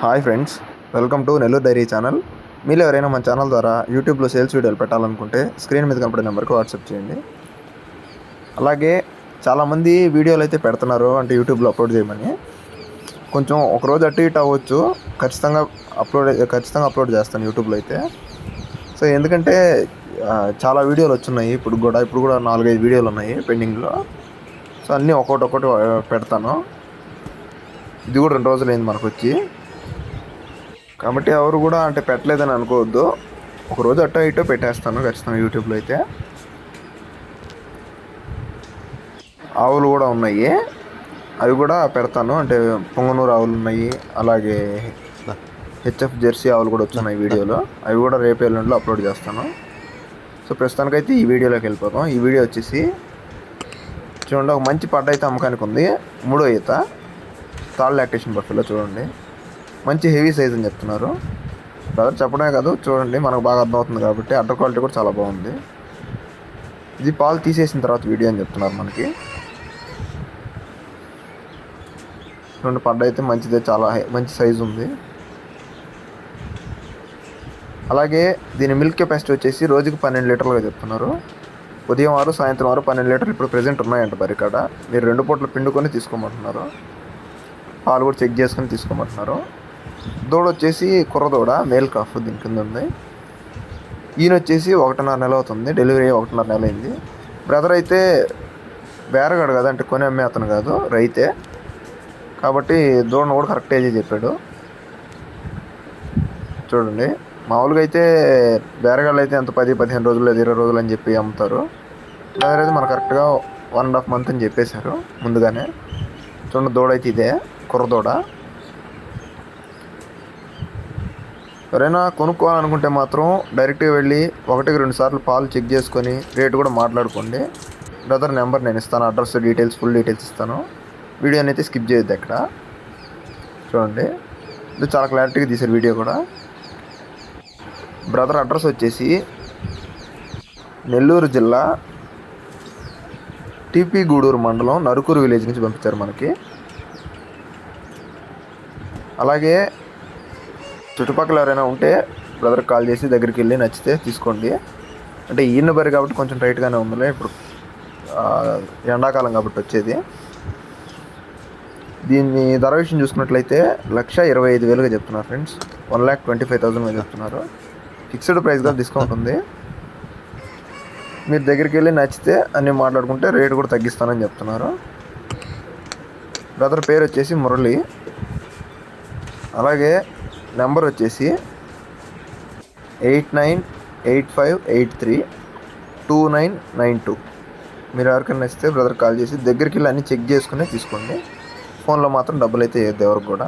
Hi friends welcome to Nellore diary channel. మీరు ఎవరైనా మన ఛానల్ ద్వారా యూట్యూబ్లో సేల్స్ వీడియోలు పెట్టాలనుకుంటే స్క్రీన్ మీద కనపడే నెంబర్కి వాట్సాప్ చేయండి. అలాగే చాలామంది వీడియోలు అయితే పెడుతున్నారు అంటే యూట్యూబ్లో అప్లోడ్ చేయమని. కొంచెం ఒకరోజు అటు ఇటు అవ్వచ్చు ఖచ్చితంగా అప్లోడ్ ఖచ్చితంగా అప్లోడ్ చేస్తాను యూట్యూబ్లో అయితే. సో ఎందుకంటే చాలా వీడియోలు వచ్చున్నాయి ఇప్పుడు కూడా ఇప్పుడు కూడా నాలుగైదు వీడియోలు ఉన్నాయి పెండింగ్లో. సో అన్నీ ఒక్కొక్కటి ఒక్కొక్కటి పెడతాను. ఇది కూడా రెండు రోజులు అయింది మనకు వచ్చి కాబట్టి ఎవరు కూడా అంటే పెట్టలేదని అనుకోవద్దు. ఒకరోజు అట్టో ఇటో పెట్టేస్తాను ఖచ్చితంగా యూట్యూబ్లో అయితే. ఆవులు కూడా ఉన్నాయి. అవి కూడా పెడతాను. అంటే పొంగనూరు ఆవులు ఉన్నాయి. అలాగే హెచ్ఎఫ్ జెర్సీ ఆవులు కూడా వచ్చున్నాయి వీడియోలో. అవి కూడా రేపు ఎల్లుండిలో అప్లోడ్ చేస్తాను. సో ప్రస్తుతానికైతే ఈ వీడియోలోకి వెళ్ళిపోతాం ఈ వీడియో వచ్చేసి చూడండి ఒక మంచి పడ్డ అయితే అమ్మకానికి ఉంది. మూడో ఈత. తాళ్ళ లాక్టేషన్ బఫెలో చూడండి. మంచి హెవీ సైజ్ అని చెప్తున్నారు. బ్రదర్ చెప్పడమే కాదు చూడండి మనకు బాగా అర్థమవుతుంది కాబట్టి అడ్డర్ క్వాలిటీ కూడా చాలా బాగుంది. ఇది పాలు తీసేసిన తర్వాత వీడియో అని చెప్తున్నారు మనకి. రెండు పడ్డ అయితే మంచిదే చాలా మంచి సైజు ఉంది. అలాగే దీని మిల్క్ కెపాసిటీ వచ్చేసి రోజుకి పన్నెండు లీటర్లుగా చెప్తున్నారు. ఉదయం ఆరు సాయంత్రం ఆరు పన్నెండు లీటర్లు ఇప్పుడు ప్రెజెంట్ ఉన్నాయంట బరికాడ. మీరు రెండు పూటలు పిండుకొని తీసుకోమంటున్నారు. పాలు కూడా చెక్ చేసుకొని తీసుకోమంటున్నారు. దూడ వచ్చేసి కుర్ర దూడ మేల్ కాఫ్ దీని కింద ఉంది ఈయన వచ్చేసి ఒకటిన్నర నెల అవుతుంది డెలివరీ ఒకటిన్నర నెల అయింది బ్రదర్ అయితే బేరగాడు కదా అంటే కొని అమ్మే అతను కాదు రైతే. కాబట్టి దూడను కూడా కరెక్ట్ ఏజే చెప్పాడు. చూడండి. మామూలుగా అయితే బేరగాళ్ళు అయితే ఎంత పది పదిహేను రోజులు లేదా ఇరవై రోజులు అని చెప్పి అమ్ముతారు. బ్రదర్ అయితే మనకు కరెక్ట్గా వన్ అండ్ హాఫ్ మంత్ అని చెప్పేశారు ముందుగానే. చూడండి దూడ అయితే ఇదే కుర్ర దూడ ఎవరైనా కొనుక్కోవాలనుకుంటే మాత్రం డైరెక్ట్గా వెళ్ళి ఒకటికి రెండు సార్లు పాలు చెక్ చేసుకొని రేటు కూడా మాట్లాడుకోండి. బ్రదర్ నెంబర్ నేను ఇస్తాను అడ్రస్ డీటెయిల్స్ ఫుల్ డీటెయిల్స్ ఇస్తాను. వీడియోని అయితే స్కిప్ చేయొద్దు అక్కడ చూడండి ఇది చాలా క్లారిటీగా తీశారు వీడియో కూడా. బ్రదర్ అడ్రస్ వచ్చేసి నెల్లూరు జిల్లా టీపీ గూడూరు మండలం నరుకూరు విలేజ్ నుంచి పంపించారు మనకి. అలాగే చుట్టుపక్కల ఎవరైనా ఉంటే బ్రదర్ కాల్ చేసి దగ్గరికి వెళ్ళి నచ్చితే తీసుకోండి. అంటే ఈయన బరి కాబట్టి కొంచెం టైట్గానే ఉందిలే. ఇప్పుడు ఎండాకాలం కాబట్టి వచ్చేది. దీన్ని ధర విషయం చూసుకున్నట్లయితే లక్ష ఇరవై ఐదు వేలుగా చెప్తున్నారు friends. One lakh twenty five థౌసండ్గా చెప్తున్నారు. ఫిక్స్డ్ ప్రైస్గా డిస్కౌంట్ ఉంది. మీరు దగ్గరికి వెళ్ళి నచ్చితే అన్ని మాట్లాడుకుంటే రేటు కూడా తగ్గిస్తానని చెప్తున్నారు. బ్రదర్ పేరు వచ్చేసి మురళి. అలాగే నెంబర్ వచ్చేసి eight nine eight five eight three two nine nine two. మీరు ఎవరికైనా ఇస్తే బ్రదర్ కాల్ చేసి దగ్గరికి వెళ్ళి అన్నీ చెక్ చేసుకుని తీసుకోండి. ఫోన్లో మాత్రం డబ్బులు అయితే వేయద్దు ఎవరికి కూడా.